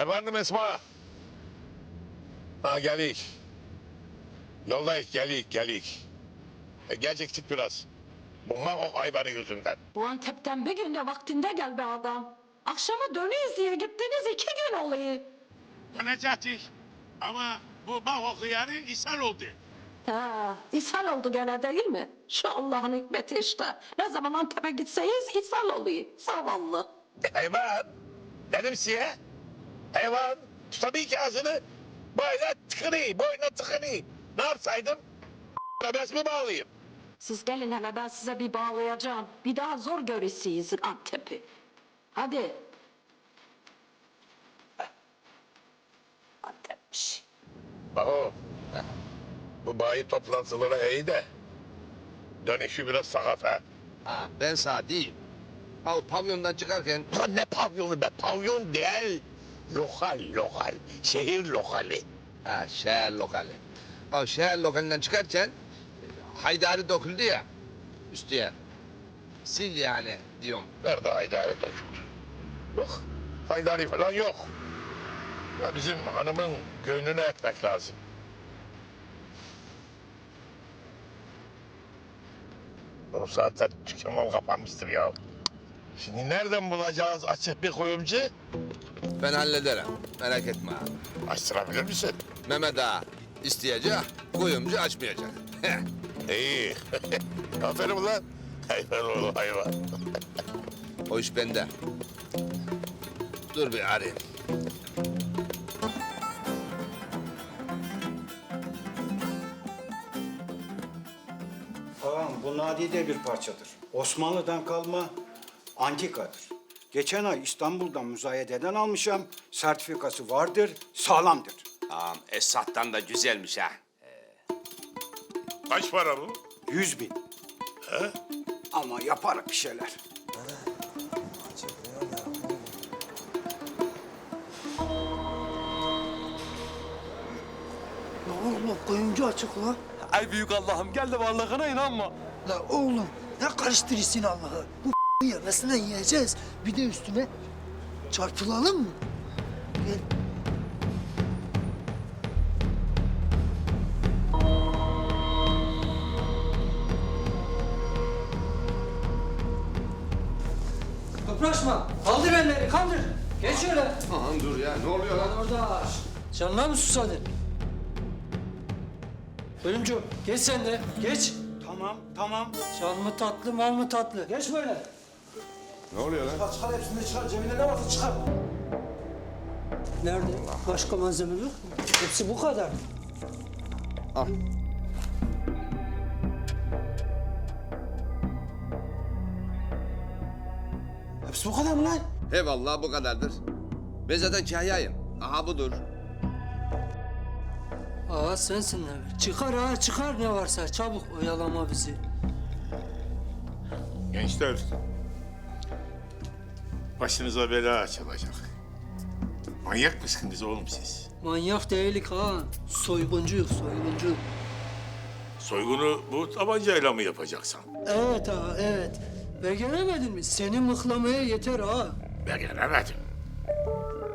Efendim Esma. Ha gelik. Yoldayız gelik gelik. E, geciktik biraz. Bunlar o aybarı yüzünden. Bu Antep'ten bir günde vaktinde gel be adam. Akşama dönüyoruz diye gittiniz iki gün oluyor. Necati. Ama bu bak yani ishal oldu. Ha, ishal oldu gene değil mi? Şu Allah'ın hikmeti işte. Ne zaman Antep'e gitseyiz ishal oluyor. Zavallı. Hayvan. Dedim size. Hayvan. Tabii ki ağzını böyle tıkını, boyuna tıkını. Ne yapsaydım? Bebes mi bağlayayım? Siz gelin hele ben size bir bağlayacağım. Bir daha zor görürsünüz Antep'i. Hadi. Antep'miş. Baho. Bu bayi toplantıları iyi de. Dönüşü biraz sakat ha. Ha, ben sağ değil. Al pavyondan çıkarken Lan ne pavyonu be? Pavyon değil. Lokal, lokal. Şehir lokali. ha, şehir lokali. O şehir lokalinden çıkarken haydari döküldü ya üstüye. Sil yani diyorum. Nerede haydari dökülür? Yok. Haydari falan yok. Ya bizim hanımın gönlünü etmek lazım. O saatte dükkanlar kapanmıştır ya. Şimdi nereden bulacağız açık bir kuyumcu? Ben hallederim. Merak etme abi. Açtırabilir misin? Mehmet Ağa isteyecek, kuyumcu açmayacak. İyi. Aferin ulan. Hayvan oğlu hayvan. o iş bende. Dur bir arayayım. Ağam bu nadide bir parçadır. Osmanlı'dan kalma antikadır. Geçen ay İstanbul'dan müzayededen almışam. Sertifikası vardır, sağlamdır. Tamam Esat'tan da güzelmiş ha. Kaç para bu? Yüz bin. Ama yaparız bir şeyler. La oğlum kuyumcu açık la. Ay büyük Allah'ım gel de varlığına inanma. La oğlum ne karıştırırsın Allah'ı? Bu yemesine yiyeceğiz. Bir de üstüne çarpılalım mı? Gel. Kıpraşma. Kaldır elleri, kaldır. Geç şöyle. Aman dur ya ne oluyor lan? Orada. Canına mı susadın? Bölümcü, geç sen de. Geç. Tamam, tamam. Can mı tatlı, mal mı tatlı? Geç böyle. Ne oluyor lan? Çıkar hepsini çıkar. Cebinde ne varsa çıkar. Nerede? Başka malzeme yok mu? Hepsi bu kadar. Al. Hepsi bu kadar mı lan? He vallahi bu kadardır. Ben zaten kahyayım. Aha budur. Aa sensin ne? Çıkar ha, çıkar ne varsa. Çabuk oyalama bizi. Gençler. Başınıza bela açılacak. Manyak mısınız oğlum siz? Manyak değilik ha. Soyguncuyuz, soyguncu. Soygunu bu tabancayla mı yapacaksın? Evet ha, evet. Beceremedin mi? Seni mıklamaya yeter ha. Beğenemedim.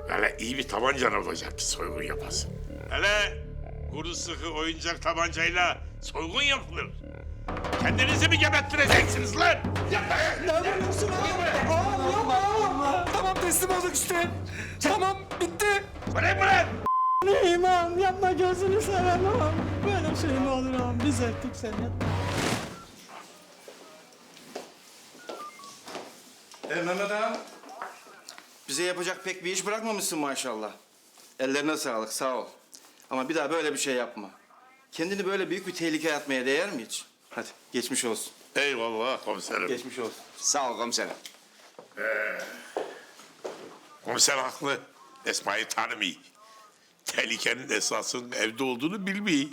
Hele iyi bir tabancan olacak ki soygun yapasın. Hele kuru sıkı oyuncak tabancayla soygun yapılır. Kendinizi mi geberttireceksiniz lan? Tamam teslim olduk işte. Tamam bitti. Bırak lan? İmam yapma gözünü seveyim ağam. Böyle şey mi olur ağam? Biz ettik seni. E Mehmet bize yapacak pek bir iş bırakmamışsın maşallah. Ellerine sağlık, sağ ol. Ama bir daha böyle bir şey yapma. Kendini böyle büyük bir tehlikeye atmaya değer mi hiç? Hadi, geçmiş olsun. Eyvallah komiserim. Geçmiş olsun. Sağ ol komiserim. Komiser haklı. Esma'yı tanımıyor. Tehlikenin esasının evde olduğunu bilmiyor.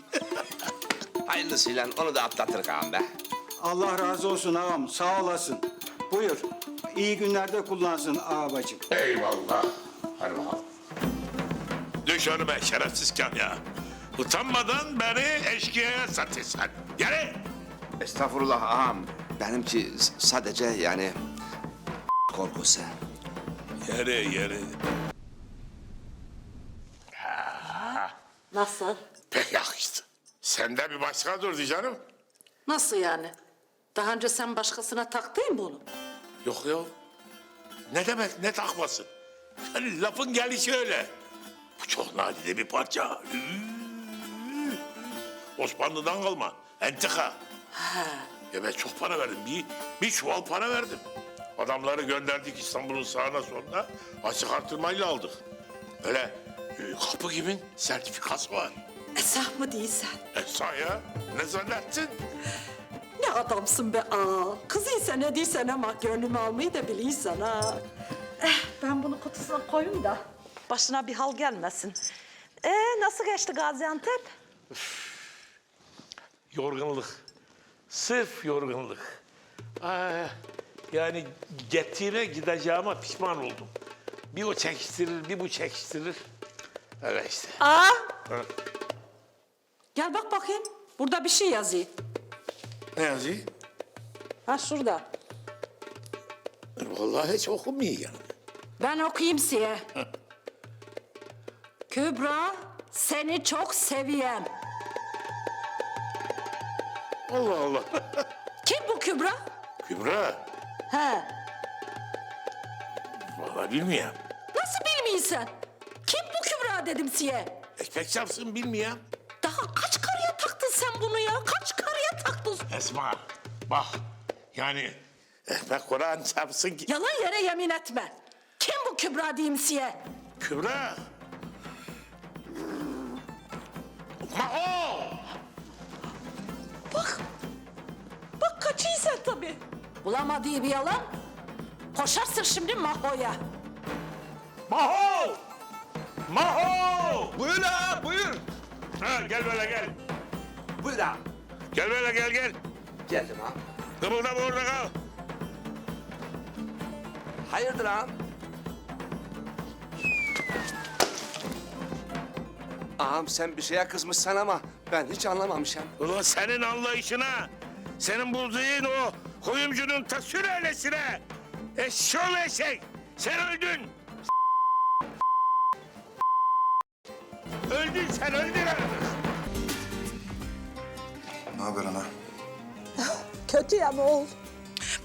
Hayırlısıyla onu da atlatırız ağam be. Allah razı olsun ağam, sağ olasın. Buyur, iyi günlerde kullansın ağabacım. Eyvallah. Hadi bakalım. Düş önüme şerefsiz ya. Utanmadan beni eşkıyaya satıyorsun. Gel. Estağfurullah ağam. Benimki s- sadece yani korkusu. Yere yere. Nasıl? Pek yakıştı. Sende bir başka durdu canım. Nasıl yani? Daha önce sen başkasına taktın bunu. Yok ya. Ne demek ne takmasın? Yani lafın gelişi öyle. Bu çok nadide bir parça. Üü. Osmanlı'dan kalma. Entika. Ya ben çok para verdim. Bir, bir çuval para verdim. Adamları gönderdik İstanbul'un sağına soluna. Açık artırmayla aldık. Öyle e, kapı gibi sertifikası var. Esah mı değilsen? Esra ya. Ne zannettin? Ne adamsın be aa. Kızıysa ne değilsen ama gönlümü almayı da biliyorsan ha. Eh, ben bunu kutusuna koyayım da başına bir hal gelmesin. Ee, nasıl geçti Gaziantep? Yorgunluk. Sırf yorgunluk. Aa, yani gittiğime gideceğime pişman oldum. Bir o çekiştirir, bir bu çekiştirir. Öyle işte. Aa! Ha. Gel bak bakayım. Burada bir şey yazıyor. Ne yazıyor? Ha şurada. Vallahi hiç okumuyor yani. Ben okuyayım size. Kübra, seni çok seviyem. Allah Allah. Kim bu Kübra? Kübra, He. vallahi bilmiyorum. Nasıl bilmiyorsun? Kim bu Kübra dedim size. Ekmek çarpsın bilmiyorum. Daha kaç karıya taktın sen bunu ya? Kaç karıya taktın? Esma, bak yani ekmek Kur'an çarpsın ki. Yalan yere yemin etme. Kim bu Kübra diyeyim size? Kübra. Maho! Bak. Bak kaçıysan tabii. Bulamadığı bir yalan. Koşarsın şimdi Maho'ya. Maho! Maho! Buyur ağam buyur. Ha, gel böyle gel. Buyur ağam. Gel böyle gel gel. Geldim ağam. Kımıldama orada kal. Hayırdır ağam? Ağam sen bir şeye kızmışsan ama ben hiç anlamamışım. Ulan senin anlayışına, senin bulduğun o kuyumcunun ta sülalesine. Eşşoğlu eşek, sen öldün. Öldün sen, öldün. Ne haber ana? Kötüyem oğul.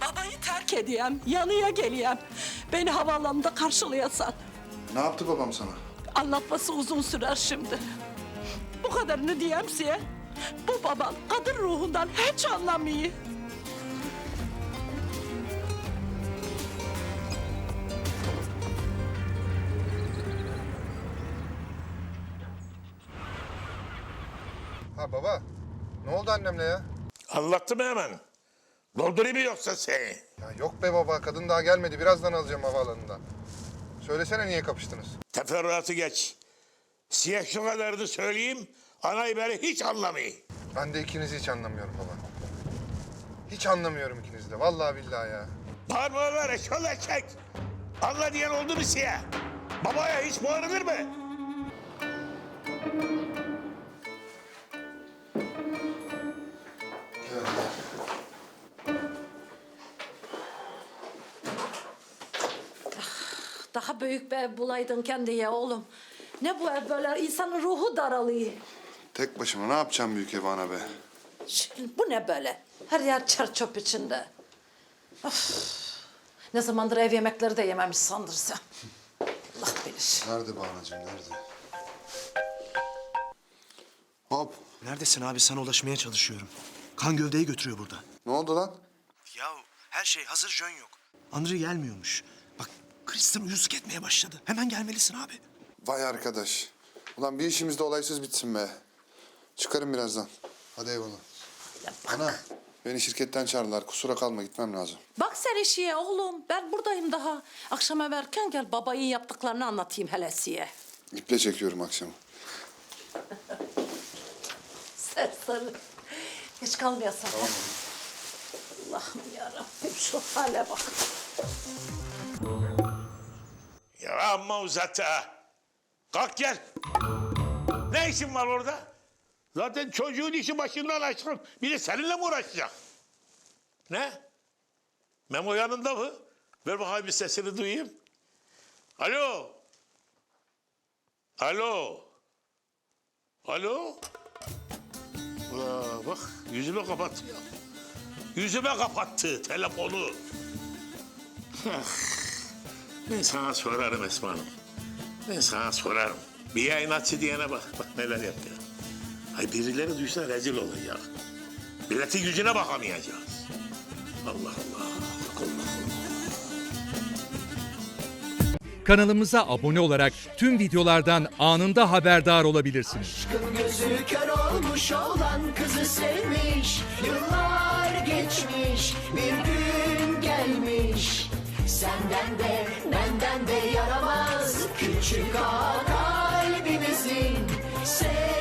Babayı terk edeyim, yanıya geleyim. Beni havaalanında karşılayasan. Ne yaptı babam sana? Anlatması uzun sürer şimdi. Bu kadarını diyeyim size. Bu baban kadın ruhundan hiç anlamıyor. Ha baba, ne oldu annemle ya? Anlattım hemen. Doldurayım mı yoksa seni? Ya yok be baba, kadın daha gelmedi. Birazdan alacağım havaalanından. Söylesene niye kapıştınız? Teferruatı geç. Siyah şu kadarını söyleyeyim, anayı beni hiç anlamıyor. Ben de ikinizi hiç anlamıyorum baba. Hiç anlamıyorum ikinizi de. Vallahi billahi ya. Var, eşşoğlu eşek. Anla diyen oldu mu siyah? Babaya hiç bağırılır mı? Daha büyük bir ev bulaydın kendine oğlum. Ne bu ev böyle insanın ruhu daralıyor. Tek başıma ne yapacağım büyük ev ana be? Şimdi bu ne böyle? Her yer çer çöp içinde. Of. Ne zamandır ev yemekleri de yememiş sandırsam. Allah bilir. Nerede bu anacığım nerede? Hop. Neredesin abi? Sana ulaşmaya çalışıyorum. Kan gövdeyi götürüyor burada. Ne oldu lan? Ya her şey hazır jön yok. Andrei gelmiyormuş. Bak Kristen uyuzluk etmeye başladı. Hemen gelmelisin abi. Vay arkadaş. Ulan bir işimiz de olaysız bitsin be. Çıkarım birazdan. Hadi eyvallah. Ana beni şirketten çağırdılar. Kusura kalma gitmem lazım. Bak sen işiye oğlum. Ben buradayım daha. Akşam everken gel babayın yaptıklarını anlatayım hele size. İple çekiyorum akşam. Serseri. Geç kalmayasın. Allah'ım yarabbim şu hale bak. Ya amma uzattı ha. Kalk gel. Ne işin var orada? Zaten çocuğun işi başından aşkın. Bir de seninle mi uğraşacak? Ne? Memo yanında mı? Ver bakayım bir sesini duyayım. Alo. Alo. Alo? Aa, bak yüzüme kapattı ya. Yüzüme kapattı telefonu. Ah, ben sana sorarım Esma Hanım. Ben sana sorarım. Bir yayın açı diyene bak. Bak neler yaptı. Ay birileri duysa rezil olacak. Milletin yüzüne bakamayacağız. Allah Allah. Kanalımıza abone olarak tüm videolardan anında haberdar olabilirsiniz. Gözü kör olmuş olan kızı sevmiş. Yıllar geçmiş bir gün gelmiş. Senden de benden de yaramaz küçük ağa kalbimizin. Sev